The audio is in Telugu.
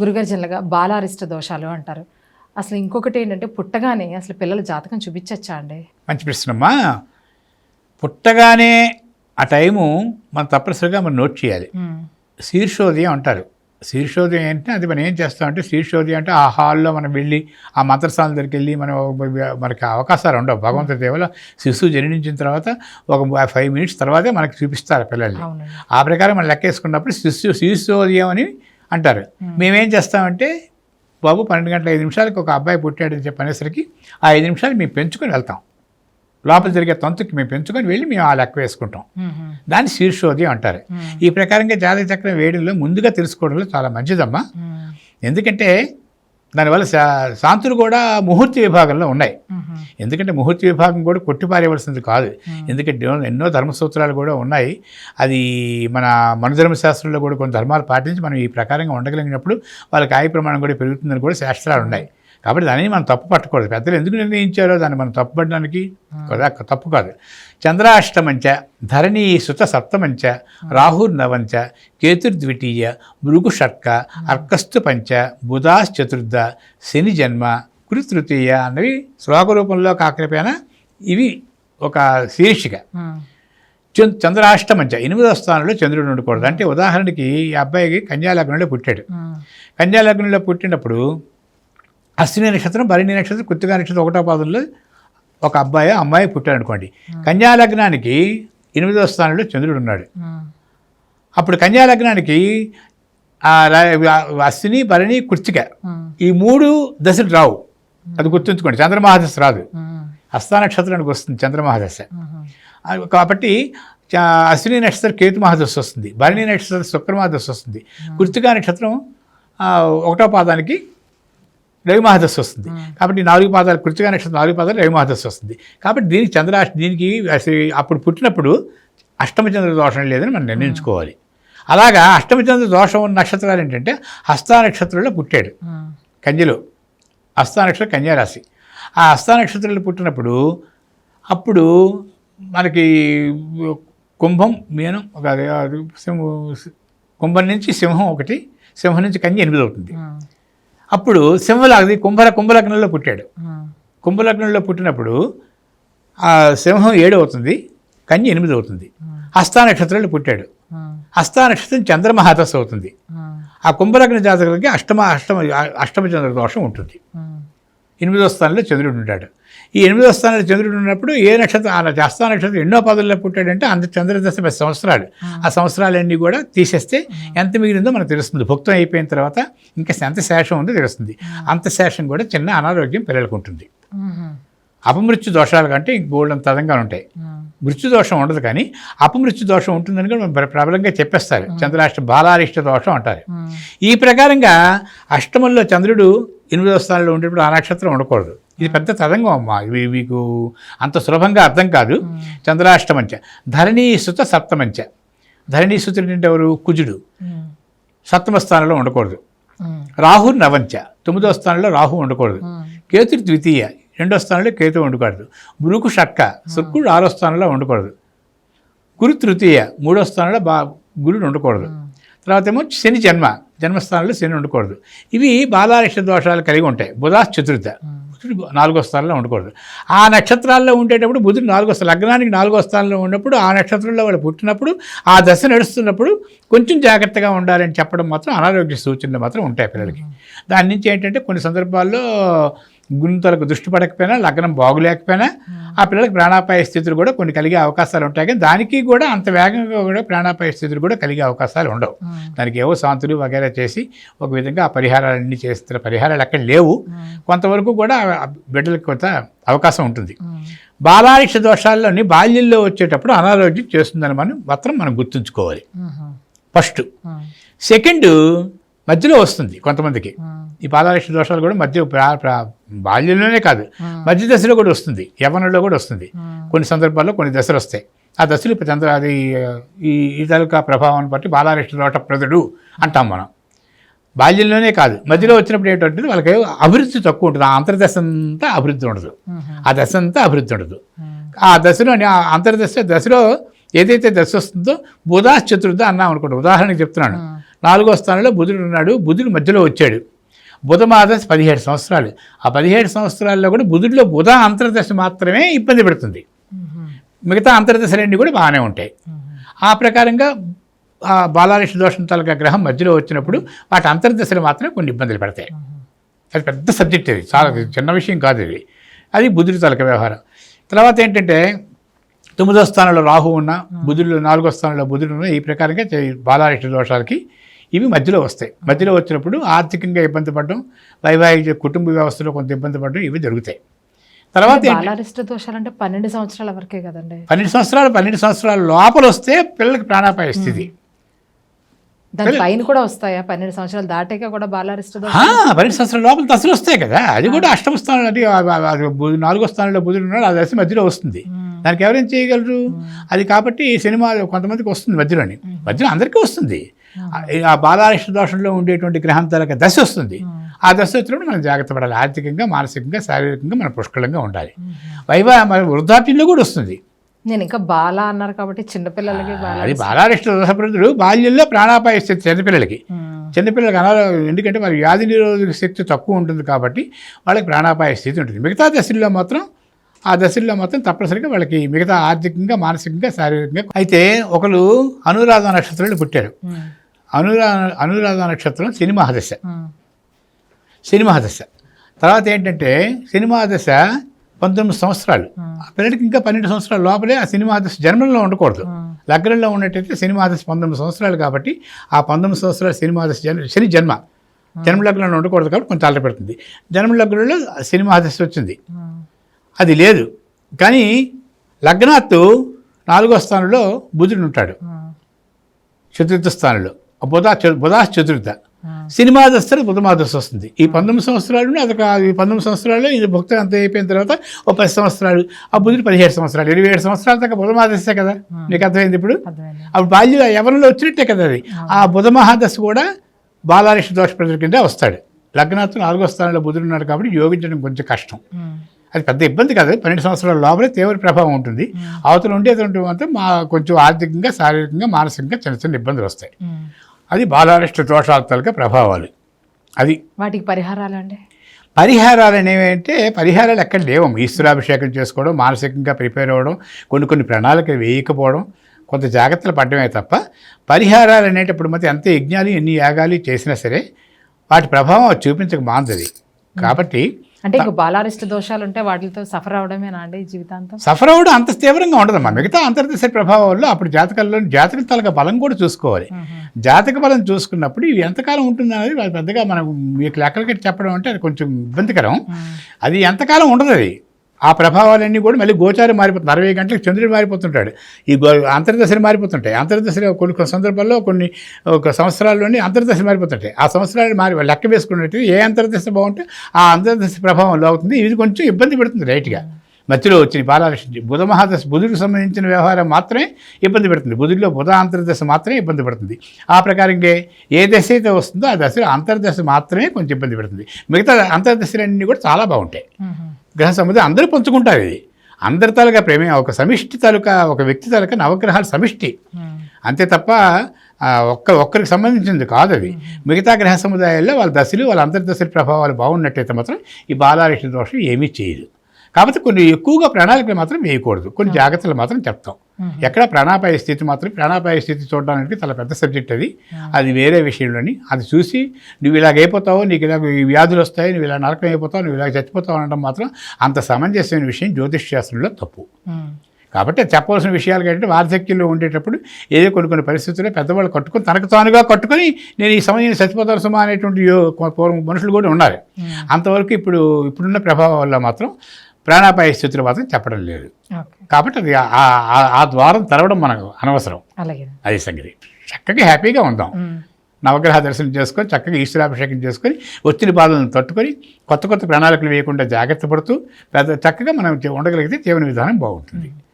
గురుగారు జనరల్గా బాలారిష్ట దోషాలు అంటారు. అసలు ఇంకొకటి ఏంటంటే పుట్టగానే అసలు పిల్లల జాతకం చూపించచ్చా అండి? మంచి ప్రశ్నమ్మా. పుట్టగానే ఆ టైము మనం తప్పనిసరిగా మనం నోట్ చేయాలి. శీర్షోదయం అంటారు. శీర్షోదయం అంటే అది మనం ఏం చేస్తామంటే శీర్షోదయం అంటే ఆ హాల్లో మనం వెళ్ళి ఆ మంత్రస్థానం దగ్గరికి వెళ్ళి మనం మనకి అవకాశాలు ఉండవు. భగవంతుడి దేవుల శిశువు జన్మించిన తర్వాత ఒక ఫైవ్ మినిట్స్ తర్వాతే మనకి చూపిస్తారు పిల్లల్ని. ఆ ప్రకారం మనం లెక్కేసుకున్నప్పుడు శిశు శిశుోదయం అని అంటారు. మేమేం. చేస్తామంటే బాబు పన్నెండు గంటల ఐదు నిమిషాలకి ఒక అబ్బాయి పుట్టాడని చెప్పి అనేసరికి ఆ ఐదు నిమిషాలు మేము పెంచుకొని వెళ్తాం. లోపల జరిగే తంతుకి మేము పెంచుకొని వెళ్ళి మేము ఆ లెక్క వేసుకుంటాం. దాన్ని శీర్షోదయం అంటారు. ఈ ప్రకారంగా జాతక చక్రం వేయడంలో ముందుగా తెలుసుకోవడంలో చాలా మంచిదమ్మా. ఎందుకంటే దానివల్ల శా శాంతులు కూడా ముహూర్త విభాగంలో ఉన్నాయి. ఎందుకంటే ముహూర్త విభాగం కూడా కొట్టిపారేయవలసింది కాదు. ఎందుకంటే ఎన్నో ధర్మసూత్రాలు కూడా ఉన్నాయి. అది మన మనుధర్మశాస్త్రంలో కూడా కొన్ని ధర్మాలు పాటించి మనం ఈ ప్రకారంగా ఉండగలిగినప్పుడు వాళ్ళకి ఆయ ప్రమాణం కూడా పెరుగుతుందని కూడా శాస్త్రాలు ఉన్నాయి. కాబట్టి దానిని మనం తప్పు పట్టకూడదు. పెద్దలు ఎందుకు నిర్ణయించారో దాన్ని మనం తప్పు పట్టడానికి కదా తప్పు కాదు. చంద్రాష్టమంచ ధరణీ సుత సప్తమంచ రాహుర్నవంచ కేతుర్ద్వితీయ భృగు షట్క అర్కస్తు పంచ బుధాశ్చతుర్థ శని జన్మ కృతృతీయ అన్నవి శ్లోక రూపంలో కాకపోయినా ఇవి ఒక శీర్షిక. చంద్రాష్టమంచ ఎనిమిదవ స్థానంలో చంద్రుడు ఉండకూడదు. అంటే ఉదాహరణకి ఈ అబ్బాయికి కన్యాలగ్నంలో పుట్టాడు. కన్యాలగ్నంలో పుట్టినప్పుడు అశ్విని నక్షత్రం భరణి నక్షత్రం కృతికా నక్షత్రం ఒకటో పాదంలో ఒక అబ్బాయి అమ్మాయి పుట్టాడు అనుకోండి కన్యాలగ్నానికి ఎనిమిదవ స్థానంలో చంద్రుడు ఉన్నాడు. అప్పుడు కన్యాలగ్నానికి అశ్విని భరణి ఉమ్, ఈ మూడు దశలు రావు. అది గుర్తుంచుకోండి. చంద్రమహాదశ రాదు. హస్తా నక్షత్రానికి వస్తుంది చంద్రమహాదశ. కాబట్టి చ- అశ్విని నక్షత్రం కేతు మహాదశ వస్తుంది. భరణి నక్షత్రం శుక్ర మహాదశ వస్తుంది. కృతికా నక్షత్రం ఒకటో పాదానికి రవి మహాదశ వస్తుంది కాబట్టి నాలుగు పాదాలు కృతికా నక్షత్రం నాలుగు పాదాలు రవి మహాదశ వస్తుంది. కాబట్టి దీనికి చంద్ర దీనికి అప్పుడు పుట్టినప్పుడు అష్టమ చంద్ర దోషం లేదని మనం నిర్ణయించుకోవాలి. అలాగా అష్టమ చంద్ర దోషం ఉన్న నక్షత్రాలు ఏంటంటే హస్తా నక్షత్రంలో పుట్టాడు. ఉమ్, కన్యలో హస్తా నక్షత్రం కన్యారాశి. ఆ హస్తా నక్షత్రంలో పుట్టినప్పుడు అప్పుడు మనకి కుంభం మీనం ఒక అది సింహ- కుంభం నుంచి సింహం ఒకటి సింహం నుంచి కన్య ఎనిమిది అవుతుంది. అప్పుడు సింహలాగది కుంభల కుంభలగ్నంలో పుట్టాడు. కుంభలగ్నంలో పుట్టినప్పుడు ఆ సింహం ఏడు అవుతుంది కన్య ఎనిమిది అవుతుంది. హస్తా నక్షత్రంలో పుట్టాడు. హస్తా నక్షత్రం చంద్రమహాదశ అవుతుంది. ఆ. కుంభలగ్న జాతకులకి అష్టమ అష్టమ అష్టమ చంద్ర దోషం ఉంటుంది ఎనిమిదో స్థానంలో చంద్రుడు ఉంటాడు. ఈ ఎనిమిదో స్థానంలో చంద్రుడు ఉన్నప్పుడు ఏ నక్షత్రం ఆ హస్తా నక్షత్రం ఎన్నో పదుల్లో పుట్టాడంటే అంత చంద్రదశ పది సంవత్సరాలు. ఆ. సంవత్సరాలన్నీ కూడా తీసేస్తే ఎంత మిగిలిందో మనకు తెలుస్తుంది. భుక్తం అయిపోయిన తర్వాత ఇంకా ఎంత శేషం ఉందో తెలుస్తుంది. అంత శేషం కూడా చిన్న అనారోగ్యం పిల్లలకు ఉంటుంది. అపమృత్యు దోషాలు కంటే ఇంక గోల్డెన్ తదంగా ఉంటాయి. ఉమ్, మృత్యు దోషం ఉండదు కానీ అపమృత్యు దోషం ఉంటుందని కూడా మనం ప్ర- ప్రబలంగా చెప్పేస్తారు. చంద్రాష్ట బాలారిష్ట దోషం అంటారు. ఈ ప్రకారంగా అష్టమంలో చంద్రుడు ఎనిమిదవ స్థానంలో ఉండేటప్పుడు ఆ నక్షత్రం ఉండకూడదు. ఇది పెద్ద తదంగం అమ్మా. ఇవి మీకు అంత సులభంగా అర్థం కాదు. చంద్రాష్టమంచ. ధరణీ సుత సప్తమంచ. ధరణీ సుతుడు అంటే ఎవరు? కుజుడు. సప్తమ స్థానంలో ఉండకూడదు. రాహు నవంచ. తొమ్మిదవ స్థానంలో రాహు ఉండకూడదు. ఉమ్, కేతు ద్వితీయ రెండో స్థానంలో కేతు ఉండకూడదు గురుకు షట్క శుక్రుడు ఆరో స్థానంలో ఉండకూడదు గురు తృతీయ మూడో స్థానంలో బా గురుడు ఉండకూడదు తర్వాత ఏమో శని జన్మ జన్మస్థానంలో శని ఉండకూడదు ఇవి బాలారిష్ట దోషాలు కలిగి ఉంటాయి. బుధా చతుర్థ. బుధుడు నాలుగో స్థానంలో ఉండకూడదు ఆ నక్షత్రాల్లో ఉండేటప్పుడు బుధుడు నాలుగో లగ్నానికి నాలుగో స్థానంలో ఉన్నప్పుడు ఆ నక్షత్రంలో వాళ్ళు పుట్టినప్పుడు ఆ దశ నడుస్తున్నప్పుడు కొంచెం జాగ్రత్తగా ఉండాలని చెప్పడం మాత్రం అనారోగ్య సూచనలు మాత్రం ఉంటాయి పిల్లలకి. దాని నుంచి ఏంటంటే కొన్ని సందర్భాల్లో గుంతలకు దృష్టి పడకపోయినా లగ్నం బాగులేకపోయినా ఆ పిల్లలకి ప్రాణాపాయ స్థితులు కూడా కొన్ని కలిగే అవకాశాలు ఉంటాయి. కానీ దానికి కూడా అంత వేగంగా కూడా ప్రాణాపాయ స్థితులు కూడా కలిగే అవకాశాలు ఉండవు. దానికి ఏవో శాంతులు వగేరా చేసి ఒక విధంగా ఆ పరిహారాలన్నీ చేస్తున్న పరిహారాలు అక్కడ లేవు. కొంతవరకు కూడా బిడ్డలకు కొంత అవకాశం ఉంటుంది. ఉమ్, బాలారిష దోషాల్లోని బాల్యంలో వచ్చేటప్పుడు అనారోగ్యం చేస్తుందని మనం మాత్రం మనం గుర్తుంచుకోవాలి. ఫస్ట్ సెకండ్ మధ్యలో వస్తుంది కొంతమందికి. ఈ బాలారిష దోషాలు కూడా మధ్య ప్రా- ప్రా- బాల్యంలోనే కాదు. మధ్య దశలో కూడా వస్తుంది. యవనంలో కూడా వస్తుంది. కొన్ని సందర్భాల్లో కొన్ని దశలు వస్తాయి. ఆ దశలు ఇప్పుడు చంద్ర అది ఈ ఈ తాలూకా ప్రభావాన్ని బట్టి బాలారిష్ట దోట ప్రదుడు అంటాం మనం. బాల్యంలోనే కాదు. మధ్యలో వచ్చినప్పుడు ఏంటంటే వాళ్ళకి అభివృద్ధి తక్కువ ఉంటుంది. ఆ అంతర్దశ అంతా అభివృద్ధి ఉండదు. ఆ దశ అంతా అభివృద్ధి ఉండదు. ఆ. దశలో ఆ అంతర్దశ దశలో ఏదైతే దశ వస్తుందో బుధా చతుర్థ అన్నాం అనుకోండి. ఉదాహరణకి చెప్తున్నాను. నాలుగో స్థానంలో బుధుడు ఉన్నాడు. బుధుడు మధ్యలో వచ్చాడు. బుధమాద పదిహేడు సంవత్సరాలు. ఆ పదిహేడు సంవత్సరాల్లో కూడా బుధుడిలో బుధ అంతర్దశ మాత్రమే ఇబ్బంది పెడుతుంది. మిగతా అంతర్దశలన్నీ కూడా బాగానే ఉంటాయి. ఆ ప్రకారంగా ఆ బాలారిష దోషం తాలూకా గ్రహం మధ్యలో వచ్చినప్పుడు వాటి అంతర్దశలు మాత్రమే కొన్ని ఇబ్బందులు పెడతాయి. అది పెద్ద సబ్జెక్ట్ ఇది. చాలా చిన్న విషయం కాదు ఇది. అది బుధుడి తాలూకా వ్యవహారం. తర్వాత ఏంటంటే తొమ్మిదో స్థానంలో రాహు ఉన్న బుధుడు నాలుగో స్థానంలో బుధుడు ఉన్న ఈ ప్రకారంగా బాలారిష్ట దోషాలకి ఇవి మధ్యలో వస్తాయి. మధ్యలో వచ్చినప్పుడు ఆర్థికంగా ఇబ్బంది పడడం వైవాహిక కుటుంబ వ్యవస్థలో కొంత ఇబ్బంది పడడం ఇవి జరుగుతాయి. తర్వాత? బాలారిష్ట దోషాలు అంటే పన్నెండు సంవత్సరాల వరకే కదండి. పన్నెండు సంవత్సరాలు పన్నెండు సంవత్సరాల లోపల వస్తే పిల్లలకి ప్రాణాపాయ స్థితి. దాని పైన కూడా వస్తాయా? పన్నెండు సంవత్సరాలు దాటాక కూడా బాలారిష్ట పన్నెండు సంవత్సరాల లోపల దశలు వస్తాయి కదా. అది కూడా అష్టమ స్థానం అది నాలుగో స్థానంలో బుధుడు ఉన్నాడు ఆ దశ మధ్యలో వస్తుంది. దానికి ఎవరేం చేయగలరు? అది కాబట్టి సినిమా కొంతమందికి వస్తుంది మధ్యలోని. మధ్యలో అందరికీ వస్తుంది. ఆ- బాలారిష్ట దోషంలో ఉండేటువంటి గ్రహం దశ వస్తుంది. ఆ దశ వచ్చినప్పుడు మనం జాగ్రత్త పడాలి. ఆర్థికంగా మానసికంగా శారీరకంగా మనం పుష్కలంగా ఉండాలి. వైవా మన వృద్ధాప్యంలో కూడా వస్తుంది. నేను ఇంకా బాల అన్నారు కాబట్టి చిన్నపిల్లలకి అది బాలారిష్ట దోషప్రదుడు బాల్యంలో ప్రాణాపాయ స్థితి చిన్నపిల్లలకి. చిన్నపిల్లలకి అనారో ఎందుకంటే వారి వ్యాధి నిరోధక శక్తి తక్కువ ఉంటుంది కాబట్టి వాళ్ళకి ప్రాణాపాయ స్థితి ఉంటుంది. మిగతా దశల్లో మాత్రం ఆ దశల్లో మాత్రం తప్పనిసరిగా వాళ్ళకి మిగతా ఆర్థికంగా మానసికంగా శారీరకంగా. అయితే ఒకరు అనురాధ నక్షత్రంలో పుట్టారు. అనురా అనురాధ నక్షత్రం సినిమా దశ సినిమా దశ తర్వాత ఏంటంటే సినిమా దశ పంతొమ్మిది సంవత్సరాలు. ఆ. పిల్లడికి ఇంకా పన్నెండు సంవత్సరాల లోపలే ఆ సినిమా దశ జన్మలో ఉండకూడదు. లగ్నంలో ఉన్నట్టయితే సినిమా దశ పంతొమ్మిది సంవత్సరాలు కాబట్టి ఆ పంతొమ్మిది సంవత్సరాల సినిమా దశ జన్మ శని జన్మ. జన్మ లగ్నంలో ఉండకూడదు కాబట్టి కొంచెం అలర పెడుతుంది జన్మ లగ్నంలో సినిమా దశ వచ్చింది. అది లేదు. కానీ లగ్నాత్తు నాలుగో స్థానంలో బుధుడు ఉంటాడు. చతుర్థ స్థానంలో. బుధ బుధ చతుర్థ సినిమా దశ బుధమా దశ వస్తుంది. ఈ పంతొమ్మిది సంవత్సరాలు అదొక ఈ పంతొమ్మిది సంవత్సరాలు ఇది భక్తి అంత అయిపోయిన తర్వాత ఒక పది సంవత్సరాలు ఆ బుధుడు పదిహేడు సంవత్సరాలు. ఇరవై ఏడు సంవత్సరాల దాకా బుధమా దశే కదా నీకు అర్థమైంది ఇప్పుడు? అప్పుడు బాల్య ఎవరిలో వచ్చినట్టే కదా అది? ఆ. బుధ మహాదశ కూడా బాలారిష దోష ప్రజల కింద వస్తాడు. లగ్నాత్తు నాలుగో స్థానంలో బుధుడు ఉన్నాడు కాబట్టి యోగించడం కొంచెం కష్టం. అది పెద్ద ఇబ్బంది కాదు. పన్నెండు సంవత్సరాల లోపలే తీవ్ర ప్రభావం ఉంటుంది. అవతల అతను అంతా మా కొంచెం ఆర్థికంగా శారీరకంగా మానసికంగా చిన్న చిన్న ఇబ్బందులు వస్తాయి. అది బాలారిష్ట దోషాల తాలూకా ప్రభావాలు. అది వాటికి పరిహారాలు అండి పరిహారాలు అనేవి అంటే పరిహారాలు ఎక్కడ లేవు. ఈశ్వరాభిషేకం చేసుకోవడం మానసికంగా ప్రిపేర్ అవ్వడం కొన్ని కొన్ని ప్రణాళికలు వేయకపోవడం కొంత జాగ్రత్తలు పడడమే తప్ప పరిహారాలు అనేటప్పుడు మధ్య ఎంత యజ్ఞాలు ఎన్ని యాగాలు చేసినా సరే వాటి ప్రభావం అది చూపించక మాందది కాబట్టి అంటే బాలారిష్ట దోషాలు ఉంటే వాటితో సఫర్ అవడమేనా అండి జీవితాంతం? సఫర్ అవ్వడం అంత తీవ్రంగా ఉండదమ్మా. మిగతా అంతర్దశ ప్రభావాల్లో అప్పుడు జాతకాల్లో జాతక తాలూకా బలం కూడా చూసుకోవాలి. జాతక బలం చూసుకున్నప్పుడు ఇవి ఎంతకాలం ఉంటుంది అనేది పెద్దగా మనం మీకు లెక్కలు కట్టి చెప్పడం అంటే అది కొంచెం ఇబ్బందికరం. అది ఎంతకాలం ఉండదు అది ఆ ప్రభావాలన్నీ కూడా మళ్ళీ గోచారం మారిపోతుంది. అరవై గంటలకు చంద్రుడు మారిపోతుంటాడు. ఈ గో అంతర్దశలు మారిపోతుంటాయి. అంతర్దశలు కొన్ని కొన్ని సందర్భాల్లో కొన్ని ఒక సంవత్సరాల్లోనే అంతర్దశ మారిపోతుంటాయి. ఆ సంవత్సరాలు మారి లెక్క వేసుకున్నట్టు ఏ అంతర్దశ బాగుంటే ఆ అంతర్దశ ప్రభావం అవుతుంది ఇది కొంచెం ఇబ్బంది పెడుతుంది రైట్గా మధ్యలో వచ్చిన బాలాలక్ష్మి బుధ మహాదశ బుధుడికి సంబంధించిన వ్యవహారం మాత్రమే ఇబ్బంది పెడుతుంది. బుధుడిలో బుధ అంతర్దశ మాత్రమే ఇబ్బంది పడుతుంది. ఆ ప్రకారంగా ఏ దశ అయితే వస్తుందో ఆ దశలో అంతర్దశ మాత్రమే కొంచెం ఇబ్బంది పెడుతుంది. మిగతా అంతర్దశలన్నీ కూడా చాలా బాగుంటాయి. గ్రహ సముదాయం అందరూ పంచుకుంటారు ఇది. అందరి తాలూకా ప్రేమే ఒక సమిష్టి తాలూకా ఒక వ్యక్తి తాలూకా నవగ్రహాల సమిష్టి. అంతే తప్ప ఒక్క ఒక్కరికి సంబంధించింది కాదు అది మిగతా గ్రహ సముదాయాల్లో వాళ్ళ దశలు వాళ్ళ అంతర్దశల ప్రభావాలు బాగున్నట్టయితే మాత్రం ఈ బాలారిష్ట దోషం ఏమీ చేయదు. కాబట్టి కొన్ని ఎక్కువగా ప్రణాళికలు మాత్రం వేయకూడదు. కొన్ని జాగ్రత్తలు మాత్రం చెప్తాం. ఎక్కడ ప్రాణాపాయ స్థితి మాత్రం ప్రాణాపాయ స్థితి చూడడానికి చాలా పెద్ద సబ్జెక్ట్ అది. అది వేరే విషయంలోని. అది చూసి నువ్వు ఇలాగ అయిపోతావు నీకు ఇలాగ ఈ వ్యాధులు వస్తాయి నువ్వు ఇలా నరకం అయిపోతావు నువ్వు ఇలాగ చచ్చిపోతావు అనడం మాత్రం అంత సమంజసమైన విషయం జ్యోతిష్ శాస్త్రంలో తప్పు. కాబట్టి చెప్పవలసిన విషయాలు ఏంటంటే వార్ధక్యంలో ఉండేటప్పుడు ఏదో కొన్ని కొన్ని పరిస్థితుల్లో పెద్దవాళ్ళు కట్టుకొని తనకు తానుగా కట్టుకొని నేను ఈ సమయం చచ్చిపోతాను సుమా అనేటువంటి మనుషులు కూడా ఉన్నారు అంతవరకు ఇప్పుడు ఇప్పుడున్న ప్రభావం వల్ల మాత్రం ప్రాణాపాయ స్థితులు మాత్రం చెప్పడం లేదు. కాబట్టి అది ఆ- ద్వారం తెరవడం మనకు అనవసరం. అలాగే. అది సంగతి. చక్కగా హ్యాపీగా ఉందాం. నవగ్రహ దర్శనం చేసుకొని చక్కగా ఈశ్వరాభిషేకం చేసుకొని వచ్చిన బాధలను తట్టుకొని కొత్త కొత్త ప్రణాళికలు వేయకుండా జాగ్రత్త పడుతూ పెద్ద చక్కగా మనం ఉండగలిగితే జీవన విధానం బాగుంటుంది.